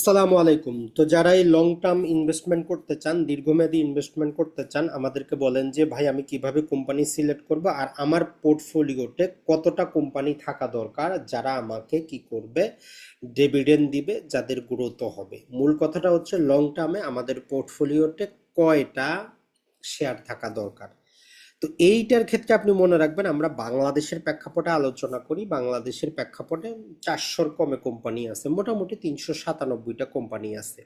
আসসালামু আলাইকুম। তো যারা এই লং টার্ম ইনভেস্টমেন্ট করতে চান, দীর্ঘমেয়াদী ইনভেস্টমেন্ট করতে চান, আমাদেরকে বলেন যে, ভাই, আমি কীভাবে কোম্পানি সিলেক্ট করব আর আমার পোর্টফোলিওতে কতটা কোম্পানি থাকা দরকার, যারা আমাকে কি করবে ডিভিডেন্ড দিবে, যাদের গ্রোথ হবে? মূল কথাটা হচ্ছে লং টার্মে আমাদের পোর্টফোলিওতে কয়টা শেয়ার থাকা দরকার? তো এইটার ক্ষেত্রে আপনি মনে রাখবেন, আমরা বাংলাদেশের প্রেক্ষাপটে আলোচনা করি, বাংলাদেশের প্রেক্ষাপটে চারশোর কমে কোম্পানি আছে, মোটামুটি তিনশো সাতানব্বইটা কোম্পানি আছে।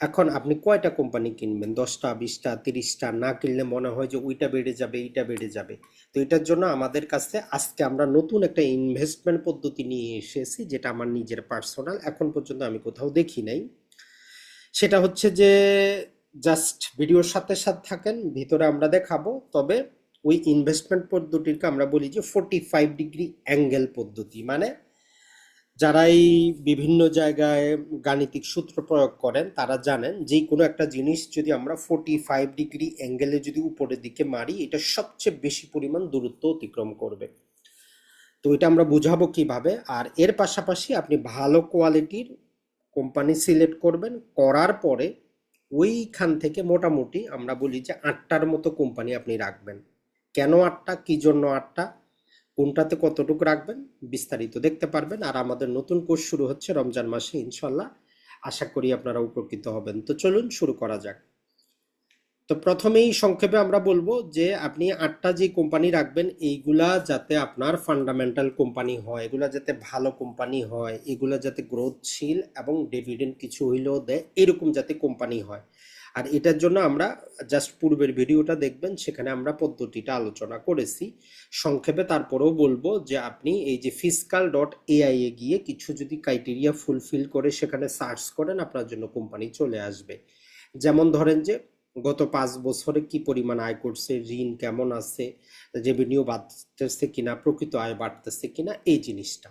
এখন আপনি কয়টা কোম্পানি কিনবেন? দশটা, বিশটা, তিরিশটা? না কিনলে মনে হয় যে ওইটা বেড়ে যাবে, এইটা বেড়ে যাবে। তো এটার জন্য আমাদের কাছে আজকে আমরা নতুন একটা ইনভেস্টমেন্ট পদ্ধতি নিয়ে এসেছি, যেটা আমার নিজের পার্সোনাল এখন পর্যন্ত আমি কোথাও দেখি নাই। সেটা হচ্ছে যে জাস্ট ভিডিওর সাথে সাথে থাকেন, ভিতরে আমরা দেখাবো। তবে ওই ইনভেস্টমেন্ট পদ্ধতিকে আমরা বলি যে ফোর্টি ফাইভ ডিগ্রি অ্যাঙ্গেল পদ্ধতি। মানে যারাই বিভিন্ন জায়গায় গাণিতিক সূত্র প্রয়োগ করেন, তারা জানেন যে কোনো একটা জিনিস যদি আমরা ফোর্টি ফাইভ ডিগ্রি অ্যাঙ্গেলে যদি উপরের দিকে মারি, এটা সবচেয়ে বেশি পরিমাণ দূরত্ব অতিক্রম করবে। তো এটা আমরা বুঝাবো কীভাবে? আর এর পাশাপাশি আপনি ভালো কোয়ালিটির কোম্পানি সিলেক্ট করবেন, করার পরে ওইখান থেকে মোটামুটি আমরা বলি যে আটটার মতো কোম্পানি আপনি রাখবেন। কেন আটটা? কি জন্য আটটা? কোনটাতে কতটুকু রাখবেন? বিস্তারিত দেখতে পারবেন। আর আমাদের নতুন কোর্স শুরু হচ্ছে রমজান মাসে, ইনশাল্লাহ। আশা করি আপনারা উপকৃত হবেন। তো চলুন শুরু করা যাক। তো প্রথমেই সংক্ষেপে আমরা বলব যে আপনি আটটা যে কোম্পানি রাখবেন, এইগুলা যাতে আপনার ফান্ডামেন্টাল কোম্পানি হয়, এগুলা যাতে ভালো কোম্পানি হয়, এগুলা যাতে গ্রোথশীল এবং ডিভিডেন্ড কিছু হইলেও দেয়, এরকম যাতে কোম্পানি হয়। আর এটার জন্য আমরা জাস্ট পূর্বের ভিডিওটা দেখবেন, সেখানে আমরা পদ্ধতিটা আলোচনা করেছি। সংক্ষেপে তারপরেও বলব যে আপনি এই যে ফিসকাল ডট এআই এ গিয়ে কিছু যদি ক্রাইটেরিয়া ফুলফিল করে, সেখানে সার্চ করেন, আপনার জন্য কোম্পানি চলে আসবে। যেমন ধরেন যে গত পাঁচ বছরে কি পরিমাণ আয় করছে, ঋণ কেমন আছে রেভিনিউ বাড়তেছে কিনা, প্রকৃত আয় বাড়তেছে কিনা, এই জিনিসটা।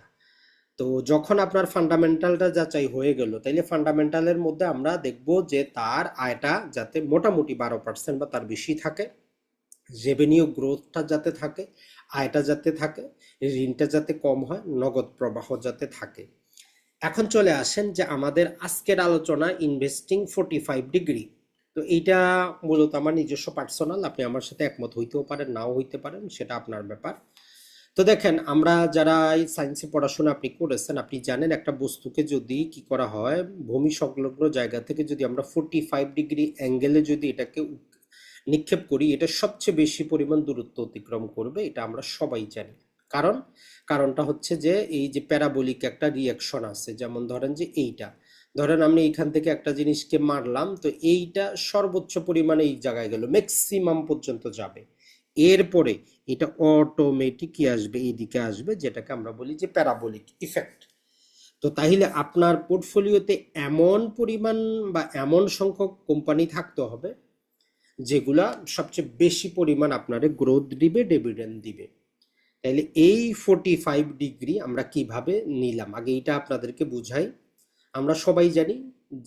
তো যখন আপনার ফান্ডামেন্টালটা যাচাই হয়ে গেল, তাইলে ফান্ডামেন্টালের মধ্যে আমরা দেখব যে তার আয়টা যাতে মোটামুটি বারো পার্সেন্ট বা তার বেশি থাকে রেভিনিউ গ্রোথটা যাতে থাকে, আয়টা যাতে থাকে, ঋণটা যাতে কম হয়, নগদ প্রবাহ যাতে থাকে। এখন চলে আসেন যে আমাদের আজকের আলোচনা ইনভেস্টিং ফোর্টি ফাইভ ডিগ্রি তো এইটা মূলত আমার নিজস্ব পার্সোনাল আপনি আমার সাথে একমত হইতেও পারেন, নাও হইতে পারেন, সেটা আপনার ব্যাপার। তো দেখেন, আমরা যারা এই সায়েন্সে পড়াশোনা আপনি করেছেন, আপনি জানেন একটা বস্তুকে যদি কি করা হয়, ভূমি সংলগ্ন জায়গা থেকে যদি আমরা ফোর্টি ফাইভ ডিগ্রি অ্যাঙ্গেলে যদি এটাকে নিক্ষেপ করি, এটা সবচেয়ে বেশি পরিমাণ দূরত্ব অতিক্রম করবে, এটা আমরা সবাই জানি। কারণ? কারণটা হচ্ছে যে, এই যে প্যারাবোলিক একটা রিয়াকশন আছে, যেমন ধরেন যে এইটা। ধরেন আমি এইখান থেকে একটা জিনিসকে মারলাম, তো এইটা সর্বোচ্চ পরিমাণে এই জায়গায় গেল ম্যাক্সিমাম পর্যন্ত যাবে। এরপরে এটা অটোমেটিক কি আসবে, এইদিকে আসবে, যেটাকে আমরা বলি যে প্যারাবোলিক ইফেক্ট তো তাহলে আপনার পোর্টফোলিওতে এমন পরিমাণ বা এমন সংখ্যক কোম্পানি থাকতে হবে, যেগুলা সবচেয়ে বেশি পরিমাণ আপনারে গ্রোথ দিবে ডিভিডেন্ড দিবে। তাহলে এই ফোর্টি ফাইভ ডিগ্রি আমরা কীভাবে নিলাম? আগে এটা আপনাদেরকে বুঝাই। আমরা সবাই জানি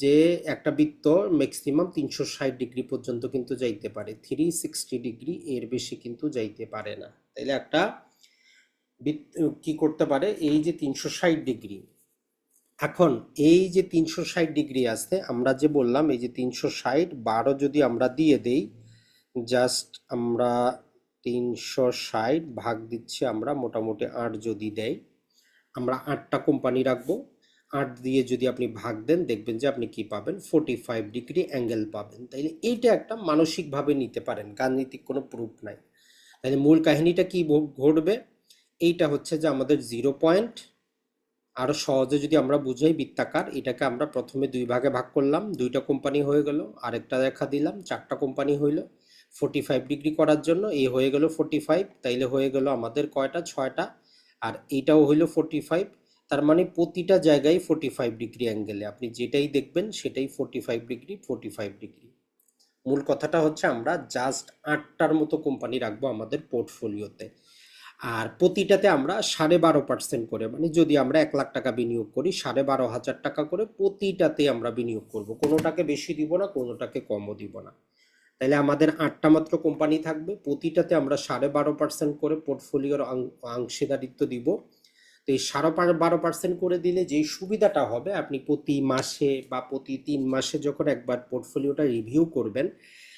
যে একটা বৃত্ত ম্যাক্সিমাম তিনশো ষাট ডিগ্রি পর্যন্ত কিন্তু যাইতে পারে। থ্রি সিক্সটি ডিগ্রি এর বেশি কিন্তু যাইতে পারে না। তাইলে একটা বৃত্ত কি করতে পারে? এই যে তিনশো ষাট ডিগ্রি এখন এই যে তিনশো ষাট ডিগ্রি আছে, আমরা যে বললাম এই যে তিনশো ষাট, বারো যদি আমরা দিয়ে দেই জাস্ট আমরা তিনশো ষাট ভাগ দিচ্ছি, আমরা মোটামুটি আট যদি দেয় আমরা আটটা কোম্পানি রাখব। আট দিয়ে যদি আপনি ভাগ দেন, দেখবেন যে আপনি কি পাবেন? ফোর্টি ফাইভ ডিগ্রি অ্যাঙ্গেল পাবেন। তাইলে এইটা একটা মানসিকভাবে নিতে পারেন, গাণিতিক কোনো প্রুফ নাই। তাহলে মূল কাহিনীটা কি ঘটবে? এইটা হচ্ছে যে আমাদের জিরো পয়েন্ট আরও সহজে যদি আমরা বুঝাই, বৃত্তাকার, এটাকে আমরা প্রথমে দুই ভাগে ভাগ করলাম। দুইটা কোম্পানি হয়ে গেল, আরেকটা দেখা দিলাম, চারটা কোম্পানি হইল। ফোর্টি ফাইভ ডিগ্রি করার জন্য এই হয়ে গেল ফোর্টি ফাইভ তাইলে হয়ে গেল আমাদের কয়টা? ছয়টা। আর এইটাও হইল ফোর্টি ফাইভ তার মানে প্রতিটা জায়গায় ফোর্টি ফাইভ ডিগ্রি অ্যাঙ্গেলে আপনি যেটাই দেখবেন, সেটাই forty five degree forty five degree মূল কথাটা হচ্ছে আমরা জাস্ট আটটার মতো কোম্পানি রাখব আমাদের পোর্টফোলিওতে আর প্রতিটাতে আমরা সাড়ে বারো পার্সেন্ট করে মানে যদি আমরা এক লাখ টাকা বিনিয়োগ করি, সাড়ে বারো হাজার টাকা করে প্রতিটাতে আমরা বিনিয়োগ করব। কোনোটাকে বেশি দিব না, কোনোটাকে কমও দিব না। তাহলে আমাদের আটটা মাত্র কোম্পানি থাকবে, প্রতিটাতে আমরা সাড়ে বারো পার্সেন্ট করে পোর্টফোলিওর অংশীদারিত্ব দিব। তো এই সাড়ে বারো পার্সেন্ট করে দিলে যেই সুবিধাটা হবে, আপনি প্রতি মাসে বা প্রতি তিন মাসে যখন একবার পোর্টফোলিওটা রিভিউ করবেন,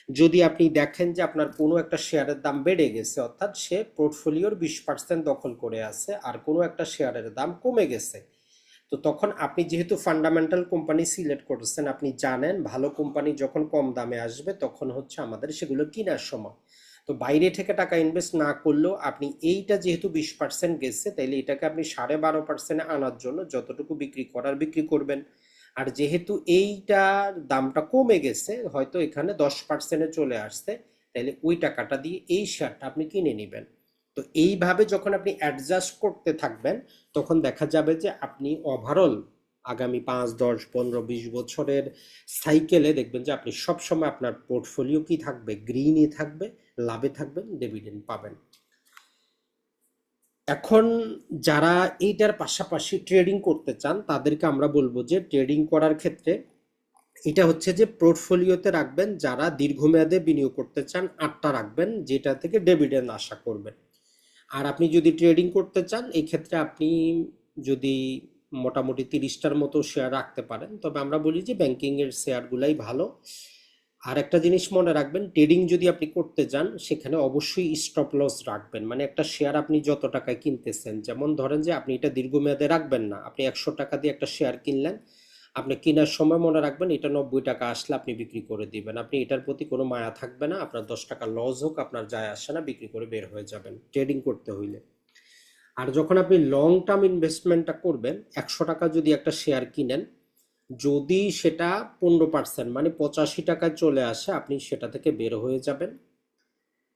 যদি আপনি দেখেন যে আপনার কোনো একটা শেয়ারের দাম বেড়ে গেছে, অর্থাৎ সে পোর্টফোলিওর বিশ পার্সেন্ট দখল করে আছে আর কোনো একটা শেয়ারের দাম কমে গেছে, তো তখন আপনি যেহেতু ফান্ডামেন্টাল কোম্পানি সিলেক্ট করেছেন, আপনি জানেন ভালো কোম্পানি যখন কম দামে আসবে, তখন হচ্ছে আমাদের সেগুলো কেনার সময়। তো বাইরে থেকে টাকা ইনভেস্ট না করলেও আপনি এইটা যেহেতু বিশ পার্সেন্ট গেছে, তাইলে এটাকে আপনি সাড়ে বারো পার্সেন্টে আনার জন্য যতটুকু বিক্রি করার বিক্রি করবেন। আর যেহেতু এইটার দামটা কমে গেছে, হয়তো এখানে দশ পার্সেন্টে চলে আসছে তাহলে ওই টাকাটা দিয়ে এই শেয়ারটা আপনি কিনে নেবেন। তো এইভাবে যখন আপনি অ্যাডজাস্ট করতে থাকবেন, তখন দেখা যাবে যে আপনি ওভারঅল আগামী পাঁচ, দশ, পনেরো, বিশ বছরের সাইকেলে দেখবেন যে আপনি সবসময় আপনার পোর্টফোলিও কি থাকবে? গ্রিনই থাকবে লাভে থাকবেন ডিভিডেন্ড পাবেন। এখন যারা এইটার পাশাপাশি ট্রেডিং করতে চান, তাদেরকে আমরা বলব যে ট্রেডিং করার ক্ষেত্রে এটা হচ্ছে যে পোর্টফোলিওতে রাখবেন, যারা দীর্ঘমেয়াদে বিনিয়োগ করতে চান, আটটা রাখবেন, যেটা থেকে ডিভিডেন্ড আশা করবেন। আর আপনি যদি ট্রেডিং করতে চান, এই ক্ষেত্রে আপনি যদি মোটামুটি তিরিশটার মতো শেয়ার রাখতে পারেন, তবে আমরা বলি যে ব্যাংকিংয়ের শেয়ারগুলাই ভালো। আর একটা জিনিস মনে রাখবেন ট্রেডিং যদি আপনি করতে যান, সেখানে অবশ্যই স্টপ লস রাখবেন। মানে একটা শেয়ার আপনি যত টাকায় কিনতেছেন, যেমন ধরেন যে আপনি এটা দীর্ঘমেয়াদে রাখবেন না, আপনি একশো টাকা দিয়ে একটা শেয়ার কিনলেন, আপনি কেনার সময় মনে রাখবেন এটা নব্বই টাকা আসলে আপনি বিক্রি করে দিবেন। আপনি এটার প্রতি কোনো মায়া থাকবে না, আপনার দশ টাকা লস হোক, আপনার যায় আসে না, বিক্রি করে বের হয়ে যাবেন ট্রেডিং করতে হইলে। আর যখন আপনি লং টার্ম ইনভেস্টমেন্টটা করবেন, একশো টাকা যদি একটা শেয়ার কিনেন যদি সেটা পনেরো পার্সেন্ট মানে পঁচাশি টাকায় চলে আসে, আপনি সেটা থেকে বের হয়ে যাবেন।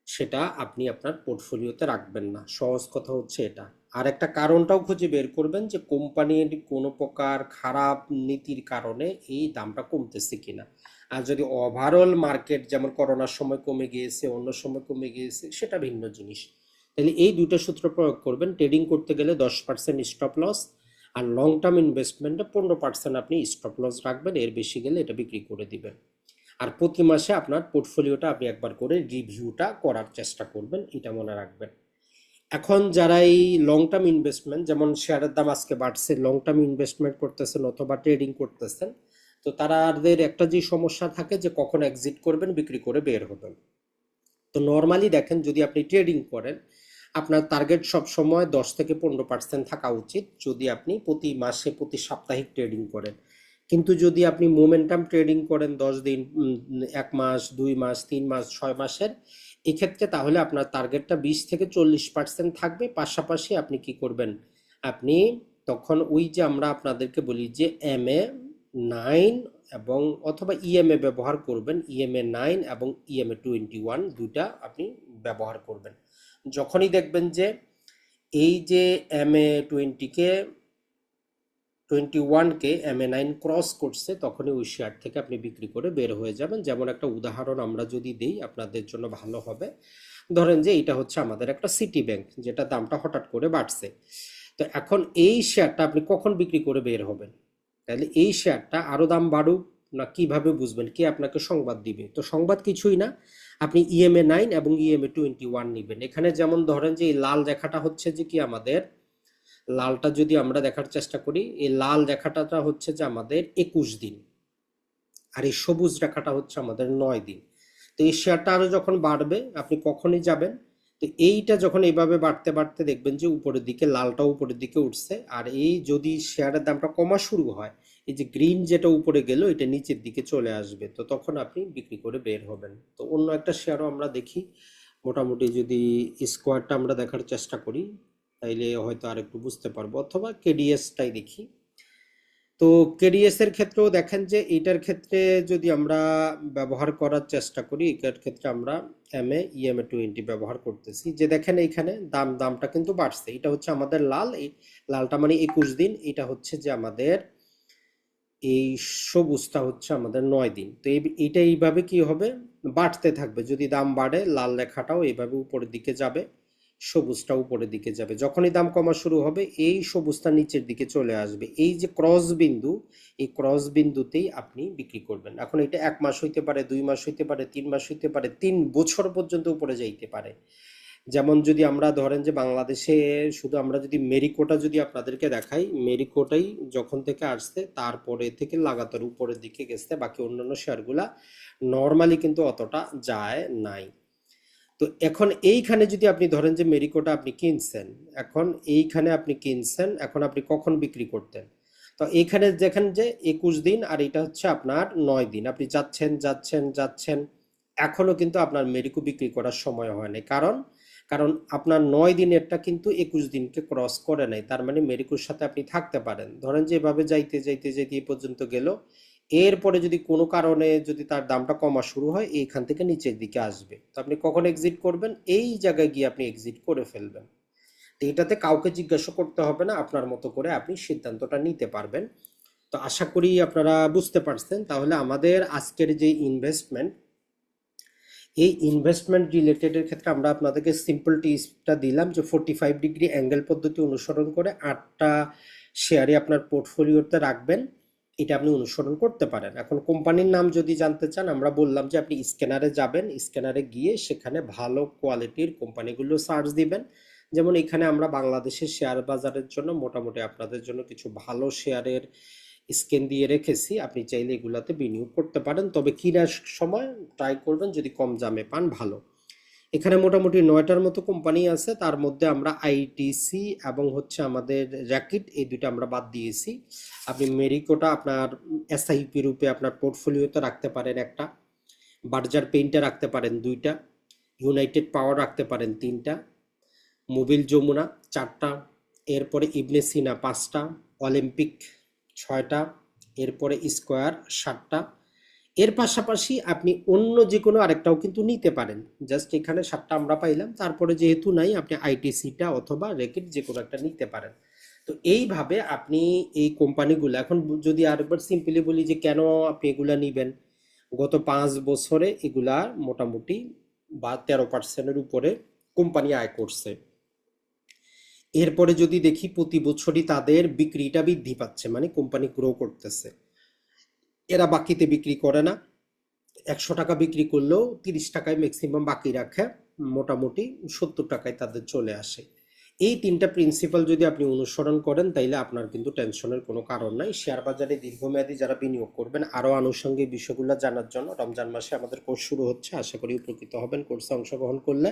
সেটা আপনি আপনার পোর্টফোলিওতে রাখবেন না। সহজ কথা হচ্ছে এটা। আর একটা কারণটাও খুঁজে বের করবেন যে, কোম্পানির কোনো প্রকার খারাপ নীতির কারণে এই দামটা কমতেছে কিনা। আর যদি ওভারঅল মার্কেট যেমন করোনার সময় কমে গিয়েছে, অন্য সময় কমে গিয়েছে, সেটা ভিন্ন জিনিস। তাহলে এই দুটো সূত্র প্রয়োগ করবেন। ট্রেডিং করতে গেলে দশ পার্সেন্ট স্টপ লস আর লং টার্ম ইনভেস্টমেন্টে পনেরো পার্সেন্ট আপনি স্টপ লস রাখবেন, এর বেশি গেলে এটা বিক্রি করে দিবেন। আর প্রতি মাসে আপনার পোর্টফোলিওটা আপনি একবার করে রিভিউটা করার চেষ্টা করবেন, এটা মনে রাখবেন। এখন যারা এই লং টার্ম ইনভেস্টমেন্ট যেমন শেয়ারের দাম আজকে বাড়ছে লং টার্ম ইনভেস্টমেন্ট করতেছেন অথবা ট্রেডিং করতেছেন, তো তাদের একটা যে সমস্যা থাকে যে কখন এক্সিট করবেন, বিক্রি করে বের হবেন। তো নর্মালি দেখেন যদি আপনি ট্রেডিং করেন আপনার টার্গেট সব সময় দশ থেকে পনেরো পার্সেন্ট থাকা উচিত যদি আপনি প্রতি মাসে, প্রতি সাপ্তাহিক ট্রেডিং করেন। কিন্তু যদি আপনি মোমেন্টাম ট্রেডিং করেন দশ দিন এক মাস, দুই মাস, তিন মাস, ছয় মাসের, এক্ষেত্রে তাহলে আপনার টার্গেটটা বিশ থেকে চল্লিশ পার্সেন্ট থাকবে। পাশাপাশি আপনি কি করবেন? আপনি তখন ওই যে আমরা আপনাদেরকে বলি যে এম এ নাইন এবং অথবা ইএমএ ব্যবহার করবেন। ইএমএ নাইন এবং ইএমএ টোয়েন্টি ওয়ান দুইটা আপনি ব্যবহার করবেন। যখনই দেখবেন যে এই যে এম এ টোয়েন্টিকে টোয়েন্টি ওয়ানকে এম এ নাইন ক্রস করছে, তখনই ওই শেয়ার থেকে আপনি বিক্রি করে বের হয়ে যাবেন। যেমন একটা উদাহরণ আমরা যদি দিই, আপনাদের জন্য ভালো হবে। ধরেন যে এটা হচ্ছে আমাদের একটা সিটি ব্যাংক যেটা দামটা হঠাৎ করে বাড়ছে। তো এখন এই শেয়ারটা আপনি কখন বিক্রি করে বের হবেন? তাহলে এই শেয়ারটা আরও দাম বাড়ুক না কীভাবে বুঝবেন? কে আপনাকে সংবাদ দিবে? তো সংবাদ কিছুই না। আপনি ইএমএ নাইন এবং ইএমএ টোয়েন্টি ওয়ান নেবেন। এখানে যেমন ধরেন যে এই লাল রেখাটা হচ্ছে যে কি আমাদের, লালটা যদি আমরা দেখার চেষ্টা করি, এই লাল রেখাটা হচ্ছে যে আমাদের একুশ দিন। আর এই সবুজ রেখাটা হচ্ছে আমাদের নয় দিন। তো এই শেয়ারটা আরও যখন বাড়বে, আপনি কখনই যাবেন, তো এইটা যখন এইভাবে বাড়তে বাড়তে দেখবেন যে উপরের দিকে লালটা উপরের দিকে উঠছে। আর এই যদি শেয়ারের দামটা কমা শুরু হয় এই যে গ্রিন যেটা উপরে গেল, এটা নিচের দিকে চলে আসবে। তো তখন আপনি বিক্রি করে বের হবেন। তো অন্য একটা শেয়ারও আমরা দেখি। মোটামুটি যদি স্কোয়ারটা আমরা দেখার চেষ্টা করি, তাইলে হয়তো আর একটু বুঝতে পারব। অথবা কেডিএসটাই দেখি। তো কেডিএস এর ক্ষেত্রেও দেখেন যে এটার ক্ষেত্রে যদি আমরা ব্যবহার করার চেষ্টা করি, এটার ক্ষেত্রে আমরা এম এ ইএমএ টোয়েন্টি ব্যবহার করতেছি। যে দেখেন এইখানে দাম, দামটা কিন্তু বাড়ছে। এটা হচ্ছে আমাদের লাল। লালটা মানে একুশ দিন। এটা হচ্ছে যে আমাদের এই সবুজটা হচ্ছে আমাদের নয় দিন। তো এই এইটা এইভাবে কি হবে? বাড়তে থাকবে। যদি দাম বাড়ে, লাল রেখাটাও এইভাবে উপরের দিকে যাবে, সবুজটা উপরের দিকে যাবে। যখনই দাম কমা শুরু হবে, এই সবুজটা নিচের দিকে চলে আসবে। এই যে ক্রস বিন্দু, এই ক্রস বিন্দুতেই আপনি বিক্রি করবেন। এখন এটা এক মাস হইতে পারে, দুই মাস হইতে পারে, তিন মাস হইতে পারে, তিন বছর পর্যন্ত উপরে যাইতে পারে। যেমন যদি আমরা ধরেন যে বাংলাদেশে শুধু আমরা যদি মেরিকোটা যদি আপনাদেরকে দেখাই, মেরিকোটাই যখন থেকে আসছে, তারপরে থেকে লাগাতার উপরের দিকে গেছে, বাকি অন্যান্য শেয়ারগুলা নর্মালি কিন্তু অতটা যায় নাই। তো এখন এইখানে যদি আপনি ধরেন যে মেরিকোটা আপনি কিনছেন, এখন এইখানে আপনি কিনছেন, এখন আপনি কখন বিক্রি করতেন? তো এইখানে দেখেন যে একুশ দিন আর এটা হচ্ছে আপনার নয় দিন। আপনি যাচ্ছেন যাচ্ছেন যাচ্ছেন, এখনও কিন্তু আপনার মেরিকো বিক্রি করার সময় হয়নি কারণ কারণ আপনার নয় দিনেরটা কিন্তু একুশ দিনকে ক্রস করে নাই। তার মানে মেরিকোর সাথে আপনি থাকতে পারেন। ধরেন যে এভাবে যাইতে যাইতে যাইতে এ পর্যন্ত গেল। এরপরে যদি কোনো কারণে যদি তার দামটা কমা শুরু হয়, এইখান থেকে নিচের দিকে আসবে। তো আপনি কখন এক্সিট করবেন? এই জায়গায় গিয়ে আপনি এক্সিট করে ফেলবেন। তো এটাতে কাউকে জিজ্ঞাসা করতে হবে না। আপনার মতো করে আপনি সিদ্ধান্তটা নিতে পারবেন। তো আশা করি আপনারা বুঝতে পারছেন। তাহলে আমাদের আজকের যে ইনভেস্টমেন্ট এই ইনভেস্টমেন্ট রিলেটেডের ক্ষেত্রে আমরা আপনাদেরকে সিম্পল টিপসটা দিলাম যে ফোর্টি ফাইভ ডিগ্রি অ্যাঙ্গেল পদ্ধতি অনুসরণ করে আটটা শেয়ারে আপনার পোর্টফোলিওতে রাখবেন। এটা আপনি অনুসরণ করতে পারেন। এখন কোম্পানির নাম যদি জানতে চান, আমরা বললাম যে আপনি স্ক্যানারে যাবেন স্ক্যানারে গিয়ে সেখানে ভালো কোয়ালিটির কোম্পানিগুলো সার্চ দিবেন। যেমন এখানে আমরা বাংলাদেশের শেয়ার বাজারের জন্য মোটামুটি আপনাদের জন্য কিছু ভালো শেয়ারের স্ক্যান দিয়ে রেখেছি, আপনি চাইলে এগুলাতে বিনিয়োগ করতে পারেন। তবে কেনার সময় ট্রাই করবেন, যদি কম দামে পান, ভালো। এখানে মোটামুটি নয়টার মতো কোম্পানি আছে, তার মধ্যে আমরা আইটিসি এবং হচ্ছে আমাদের র্যাকিট এই দুইটা আমরা বাদ দিয়েছি। আপনি মেরিকোটা আপনার এসআইপি রূপে আপনার পোর্টফোলিওতে রাখতে পারেন একটা বার্জার পেইন্টে রাখতে পারেন দুইটা ইউনাইটেড পাওয়ার রাখতে পারেন তিনটা মোবিল যমুনা চারটা, এরপরে ইবনে সিনা পাঁচটা অলিম্পিক ছয়টা, এরপরে স্কোয়ার সাতটা। এর পাশাপাশি আপনি অন্য যে কোনো আরেকটাও কিন্তু নিতে পারেন। জাস্ট এখানে সাতটা আমরা পাইলাম, তারপরে যেহেতু নাই, আপনি আইটিসিটা অথবা রেকেট যে কোনো একটা নিতে পারেন। তো এইভাবে আপনি এই কোম্পানিগুলো, এখন যদি আরেকবার সিম্পলি বলি যে কেন আপনি এগুলা নিবেন? গত পাঁচ বছরে এগুলা মোটামুটি বা তেরো পার্সেন্টের উপরে কোম্পানি আয় করছে। এরপরে যদি দেখি প্রতি বছরই তাদের বিক্রিটা বৃদ্ধি পাচ্ছে মানে কোম্পানি গ্রো করতেছে। এরা বাকিতে বিক্রি করে না। একশো টাকা বিক্রি করলেও তিরিশ টাকায় ম্যাক্সিমাম বাকি রাখে, মোটামুটি সত্তর টাকায় তাদের চলে আসে। এই তিনটা প্রিন্সিপাল যদি আপনি অনুসরণ করেন, তাইলে আপনার কিন্তু টেনশনের কোনো কারণ নাই। শেয়ার বাজারে দীর্ঘমেয়াদী যারা বিনিয়োগ করবেন, আরও আনুষঙ্গিক বিষয়গুলো জানার জন্য রমজান মাসে আমাদের কোর্স শুরু হচ্ছে। আশা করি উপকৃত হবেন। কোর্সে অংশগ্রহণ করলে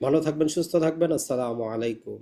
ভালো থাকবেন, সুস্থ থাকবেন। আসসালামু আলাইকুম।